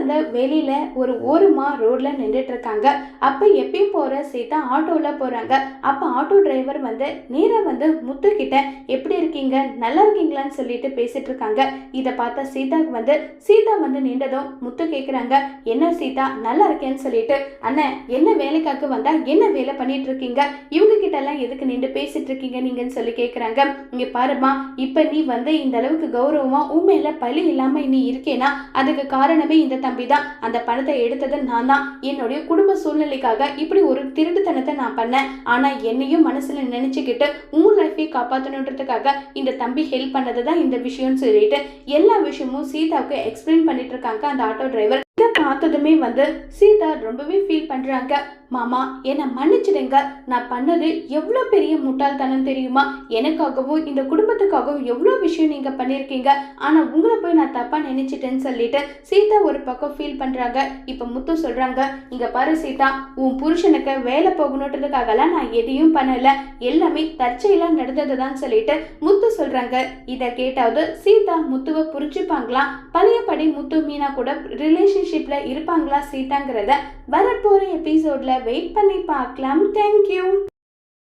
வந்து வெளியில ஒரு ஓரமாக ரோட்ல நின்றுட்டு இருக்காங்க அப்போ எப்பயும் போகிற சீதா ஆட்டோவில் போறாங்க. அப்போ ஆட்டோ டிரைவர் வந்து நேராக வந்து முத்து கிட்ட எப்படி இருக்கீங்க? நல்லா இருக்கீங்களான்னு சொல்லிட்டு பேசிட்டு இருக்காங்க இதை பார்த்தா சீதாவுக்கு வந்து சீதா வந்து நின்றதும் முத்து கேட்குறாங்க என்ன சீதா? நல்லா இருக்கேன்னு சொல்லிட்டு அண்ணன் என்ன வேலைக்காக வந்தா என்ன வேலை பண்ணிட்டு இருக்கீங்க இவங்க கிட்ட எல்லாம் எதுக்கு நின்று பேசிட்டு இருக்கீங்க நீங்கன்னு சொல்லி கேட்குறாங்க இங்கே பாருமா இப்போ நீ வந்து இந்த அளவுக்கு கௌரவமா உண்மையில் பழி இல்லாமல் நீ இருக்கேனா? அதுக்கு காரணமே இந்த தம்பி தான் அந்த பணத்தை எடுத்தது நான் தான் என்னுடைய குடும்ப சூழ்நிலைக்காக இப்படி ஒரு திருட்டுத்தனத்தை நான் பண்ணேன். ஆனா என்னையும் மனசுல நினச்சிக்கிட்டு உங்கள் லைஃபை காப்பாற்றணுன்றதுக்காக இந்த தம்பி ஹெல்ப் பண்ணது தான் இந்த விஷயம்னு சொல்லிட்டு எல்லா விஷயமும் சீதாவுக்கு எக்ஸ்பிளைன் பண்ணிட்டு இருக்காங்க அந்த ஆட்டோ டிரைவர் பார்த்ததுமே வந்து சீதா ரொம்பவே ஃபீல் பண்ணுறாங்க மாமா என்னை மன்னிச்சிடுங்க. நான் பண்ணது எவ்வளோ பெரிய முட்டாள்தனம் தெரியுமா? எனக்காகவும் இந்த குடும்பத்துக்காகவும் எவ்வளோ விஷயம் நீங்கள் பண்ணியிருக்கீங்க ஆனால் உங்களை போய் நான் தப்பாக நினச்சிட்டேன்னு சொல்லிட்டு சீதா ஒரு பக்கம் ஃபீல் பண்ணுறாங்க இப்போ முத்து சொல்கிறாங்க இங்கே பாரு சீதா உன் புருஷனுக்கு வேலை போகணுன்றதுக்காகலாம் நான் எதையும் பண்ணலை. எல்லாமே தற்செயலாக நடந்தது தான் சொல்லிட்டு முத்து சொல்கிறாங்க இதை கேட்டாவது சீதா முத்துவை புரிஞ்சுப்பாங்களாம் பழையபடி முத்து மீனா கூட ரிலேஷன்ஷிப்பில் இருப்பாங்களா சீதாங்கிறத வரப்போகிற எபிசோடில் வெயிட் பண்ணி பார்க்கலாம். தேங்க்யூ